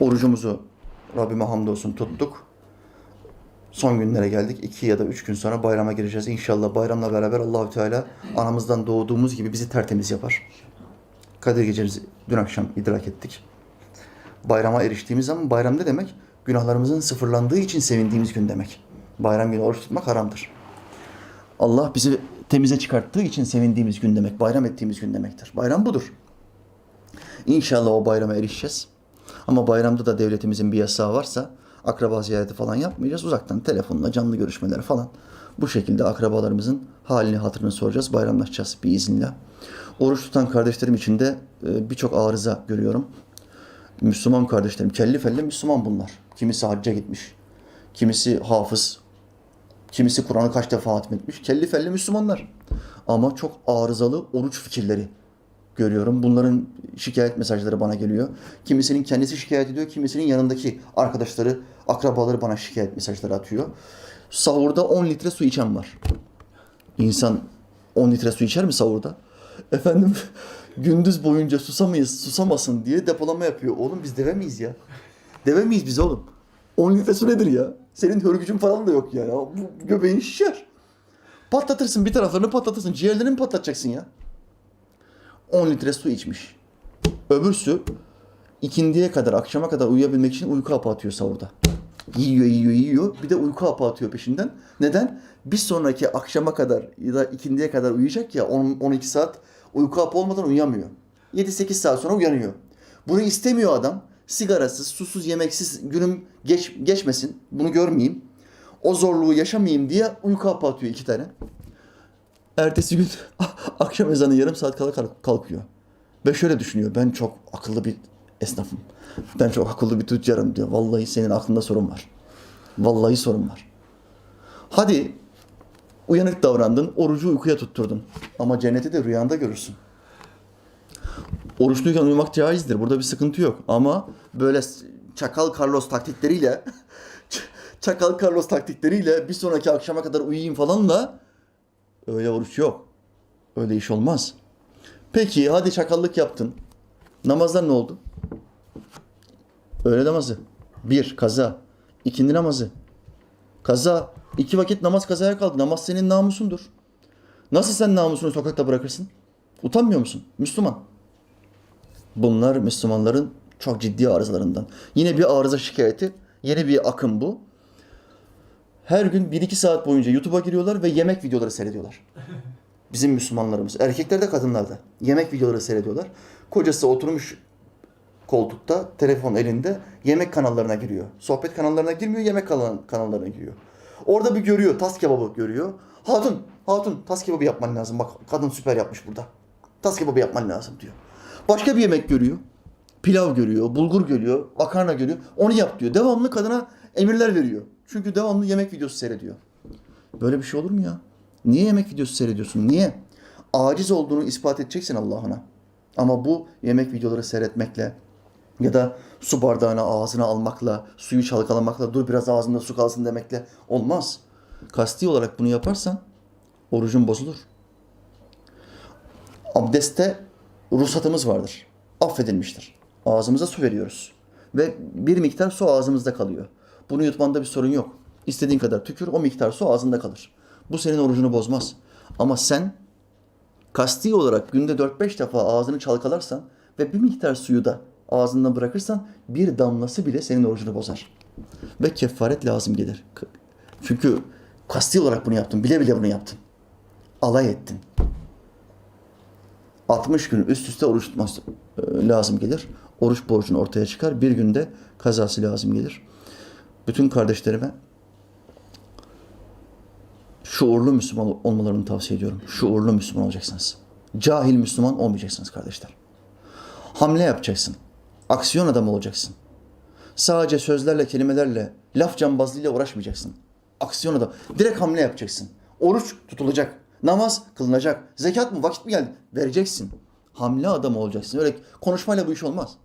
Orucumuzu Rabbime hamdolsun tuttuk. Son günlere geldik. İki ya da üç gün sonra bayrama gireceğiz. İnşallah bayramla beraber Allahü Teala anamızdan doğduğumuz gibi bizi tertemiz yapar. Kadir gecemizi dün akşam idrak ettik. Bayrama eriştiğimiz zaman bayram ne demek? Günahlarımızın sıfırlandığı için sevindiğimiz gün demek. Bayram günü oruç tutmak haramdır. Allah bizi temize çıkarttığı için sevindiğimiz gün demek, bayram ettiğimiz gün demektir. Bayram budur. İnşallah o bayrama erişeceğiz. Ama bayramda da devletimizin bir yasağı varsa akraba ziyareti falan yapmayacağız. Uzaktan telefonla canlı görüşmeler falan. Bu şekilde akrabalarımızın halini hatırını soracağız. Bayramlaşacağız bir izinle. Oruç tutan kardeşlerim için de e, birçok arıza görüyorum. Müslüman kardeşlerim, kelli felli Müslüman bunlar. Kimisi hacca gitmiş. Kimisi hafız. Kimisi Kur'an'ı kaç defa hatmetmiş. Kelli felli Müslümanlar. Ama çok arızalı oruç fikirleri görüyorum. Bunların şikayet mesajları bana geliyor. Kimisinin kendisi şikayet ediyor, kimisinin yanındaki arkadaşları, akrabaları bana şikayet mesajları atıyor. Sahurda 10 litre su içen var. İnsan 10 litre su içer mi sahurda? Efendim gündüz boyunca susamayız, susamasın diye depolama yapıyor. Oğlum biz deve miyiz ya? Deve miyiz biz oğlum? 10 litre su nedir ya? Senin hörgücün falan da yok yani. Bu göbeğin şişer. Patlatırsın bir taraflarını patlatırsın. Ciğerlerini mi patlatacaksın ya? 10 litre su içmiş. Öbürsü ikindiye kadar, akşama kadar uyuyabilmek için uyku hapı atıyor sahurda. Yiyor, yiyor, yiyor. Bir de uyku hapı atıyor peşinden. Neden? Bir sonraki akşama kadar ya da ikindiye kadar uyuyacak ya 10, 12 saat uyku hapı olmadan uyuyamıyor. 7-8 saat sonra uyanıyor. Bunu istemiyor adam. Sigarasız, susuz, yemeksiz günüm geç, geçmesin. Bunu görmeyeyim. O zorluğu yaşamayayım diye uyku hapı atıyor iki tane. Ertesi gün akşam ezanı yarım saat kala kalk- kalkıyor. Ve şöyle düşünüyor. Ben çok akıllı bir esnafım. Ben çok akıllı bir tüccarım diyor. Vallahi senin aklında sorun var. Vallahi sorun var. Hadi uyanık davrandın, orucu uykuya tutturdun. Ama cenneti de rüyanda görürsün. Oruçluyken uyumak caizdir. Burada bir sıkıntı yok. Ama böyle çakal Carlos taktikleriyle çakal Carlos taktikleriyle bir sonraki akşama kadar uyuyayım falanla öyle oruç yok. Öyle iş olmaz. Peki hadi çakallık yaptın. Namazlar ne oldu? Öğle namazı. Bir, kaza. İkindi namazı. Kaza. iki vakit namaz kazaya kaldı. Namaz senin namusundur. Nasıl sen namusunu sokakta bırakırsın? Utanmıyor musun? Müslüman. Bunlar Müslümanların çok ciddi arızalarından. Yine bir arıza şikayeti, yeni bir akım bu. Her gün 1-2 saat boyunca YouTube'a giriyorlar ve yemek videoları seyrediyorlar. Bizim Müslümanlarımız, erkekler de kadınlar da yemek videoları seyrediyorlar. Kocası oturmuş koltukta, telefon elinde yemek kanallarına giriyor. Sohbet kanallarına girmiyor, yemek kanal- kanallarına giriyor. Orada bir görüyor, tas kebabı görüyor. Hatun, hatun tas kebabı yapman lazım. Bak kadın süper yapmış burada. Tas kebabı yapman lazım diyor. Başka bir yemek görüyor. Pilav görüyor, bulgur görüyor, makarna görüyor. Onu yap diyor. Devamlı kadına emirler veriyor. Çünkü devamlı yemek videosu seyrediyor. Böyle bir şey olur mu ya? Niye yemek videosu seyrediyorsun? Niye? Aciz olduğunu ispat edeceksin Allah'ına. Ama bu yemek videoları seyretmekle ya da su bardağını ağzına almakla, suyu çalkalamakla, dur biraz ağzında su kalsın demekle olmaz. Kasti olarak bunu yaparsan orucun bozulur. Abdeste ruhsatımız vardır. Affedilmiştir. Ağzımıza su veriyoruz. Ve bir miktar su ağzımızda kalıyor. Bunu yutmanda bir sorun yok. İstediğin kadar tükür, o miktar su ağzında kalır. Bu senin orucunu bozmaz. Ama sen kasti olarak günde 4-5 defa ağzını çalkalarsan ve bir miktar suyu da ağzından bırakırsan bir damlası bile senin orucunu bozar. Ve kefaret lazım gelir. Çünkü kasti olarak bunu yaptın, bile bile bunu yaptın. Alay ettin. 60 gün üst üste oruç tutması e, lazım gelir. Oruç borcun ortaya çıkar. Bir günde kazası lazım gelir. Bütün kardeşlerime şuurlu Müslüman olmalarını tavsiye ediyorum. Şuurlu Müslüman olacaksınız. Cahil Müslüman olmayacaksınız kardeşler. Hamle yapacaksın. Aksiyon adamı olacaksın. Sadece sözlerle, kelimelerle, laf cambazlığıyla uğraşmayacaksın. Aksiyon adam. Direkt hamle yapacaksın. Oruç tutulacak. Namaz kılınacak. Zekat mı? Vakit mi geldi? Vereceksin. Hamle adamı olacaksın. Öyle konuşmayla bu iş olmaz.